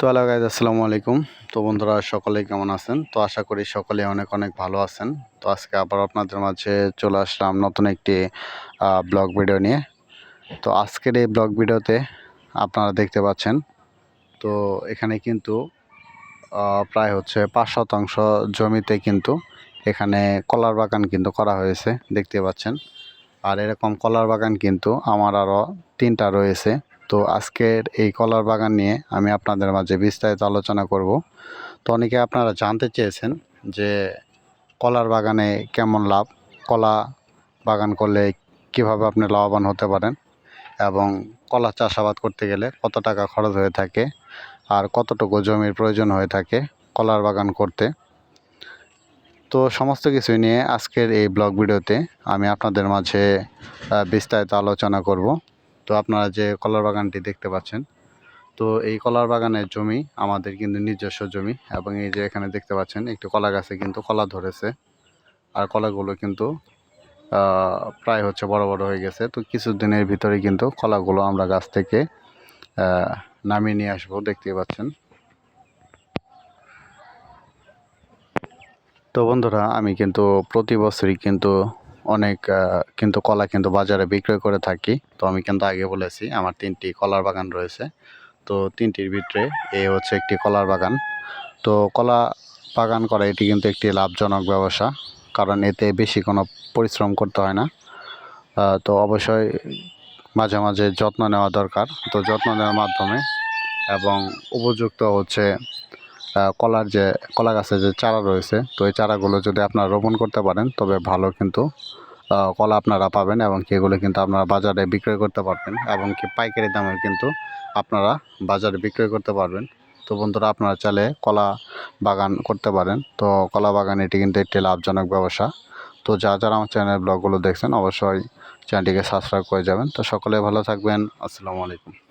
তো hello guys আসসালামু আলাইকুম। তো বন্ধুরা, সকলেই কেমন আছেন? তো আশা করি সকলে অনেক অনেক ভালো আছেন। তো আজকে আবার আপনাদের মাঝে চলে আসলাম নতুন একটি ব্লগ ভিডিও নিয়ে। তো আজকের এই ব্লগ ভিডিওতে আপনারা দেখতে পাচ্ছেন, তো এখানে কিন্তু প্রায় হচ্ছে পাঁচ শতাংশ জমিতে কিন্তু এখানে কলার বাগান কিন্তু করা হয়েছে, দেখতে পাচ্ছেন। আর এরকম কলার বাগান কিন্তু আমার আরও তিনটা রয়েছে। তো আজকের এই কলার বাগান নিয়ে আমি আপনাদের মাঝে বিস্তারিত আলোচনা করব। তো অনেকে আপনারা জানতে চেয়েছেন যে কলার বাগানে কেমন লাভ, কলা বাগান করলে কীভাবে আপনি লাভবান হতে পারেন এবং কলা চাষাবাদ করতে গেলে কত টাকা খরচ হয়ে থাকে আর কতটুকু জমির প্রয়োজন হয়ে থাকে কলার বাগান করতে। তো সমস্ত কিছু নিয়ে আজকের এই ব্লগ ভিডিওতে আমি আপনাদের মাঝে বিস্তারিত আলোচনা করব। তো আপনারা যে কলার বাগানটি দেখতে পাচ্ছেন, তো এই কলার বাগানের জমি আমাদের কিন্তু নিজস্ব জমি এবং এই যে এখানে দেখতে পাচ্ছেন একটি কলা গাছে কিন্তু কলা ধরেছে আর কলাগুলো কিন্তু প্রায় হচ্ছে বড় বড় হয়ে গেছে। তো কিছুদিনের ভিতরে কিন্তু কলাগুলো আমরা গাছ থেকে নামিয়ে নিয়ে আসব দেখতে পাচ্ছেন। তো বন্ধুরা, আমি কিন্তু প্রতি বছরই কিন্তু অনেক কিন্তু কলা কিন্তু বাজারে বিক্রয় করে থাকি। তো আমি কিন্তু আগে বলেছি, আমার তিনটি কলার বাগান রয়েছে। তো তিনটির ভিতরে এ হচ্ছে একটি কলার বাগান। তো কলা বাগান করা এটি কিন্তু একটি লাভজনক ব্যবসা, কারণ এতে বেশি কোনো পরিশ্রম করতে হয় না। তো অবশ্যই মাঝে মাঝে যত্ন নেওয়া দরকার। তো যত্ন নেওয়ার মাধ্যমে এবং উপযুক্ত হচ্ছে কলার যে, কলা গাছের যে চারা রয়েছে, তো এই চারাগুলো যদি আপনারা রোপণ করতে পারেন, তবে ভালো কিন্তু কলা আপনারা পাবেন এবং কি এগুলো কিন্তু আপনারা বাজারে বিক্রয় করতে পারবেন এবং কি পাইকারি দামে কিন্তু আপনারা বাজারে বিক্রয় করতে পারবেন। তো বন্ধুরা, আপনারা চাইলে কলা বাগান করতে পারেন। তো কলা বাগান এটি কিন্তু একটি লাভজনক ব্যবসা। তো যা, যারা আমার চ্যানেলের ব্লগগুলো দেখছেন, অবশ্যই চ্যানেলটিকে সাবস্ক্রাইব করে যাবেন। তো সকলে ভালো থাকবেন। আসসালামু আলাইকুম।